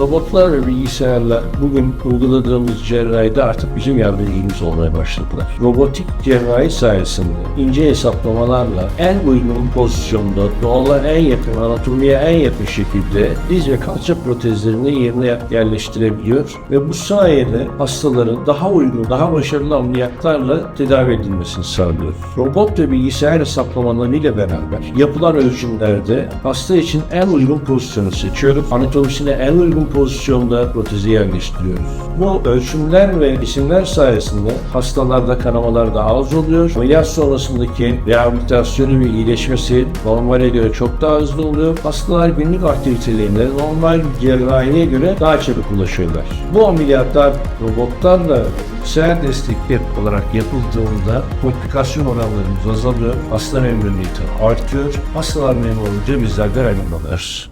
Robotlar ve bilgisayarlar bugün uyguladığımız cerrahide artık bizim yardımcımız olmaya başladılar. Robotik cerrahi sayesinde ince hesaplamalarla en uygun pozisyonda doğala en yakın, anatomiye en yakın şekilde diz ve kalça protezlerini yerine yerleştirebiliyor ve bu sayede hastaların daha uygun, daha başarılı ameliyatlarla tedavi edilmesini sağlıyor. Robot ve bilgisayar hesaplamalarıyla beraber yapılan ölçümlerde hasta için en uygun pozisyonu seçiyoruz. Anatomisine en uygun pozisyonda protezi yerleştiriyoruz. Bu ölçümler ve isimler sayesinde hastalarda kanamalar daha az oluyor. Ameliyat sonrasındaki rehabilitasyonu ve iyileşmesi normale göre çok daha hızlı oluyor. Hastalar günlük aktivitelerine normal cerrahiye göre daha çabuk ulaşıyorlar. Bu ameliyatlar robotlarla bilgisayar destekli olarak yapıldığında komplikasyon oranlarımız azalıyor. Hasta memnuniyeti artıyor. Hastalar memnun olunca bizler de memnun oluyoruz.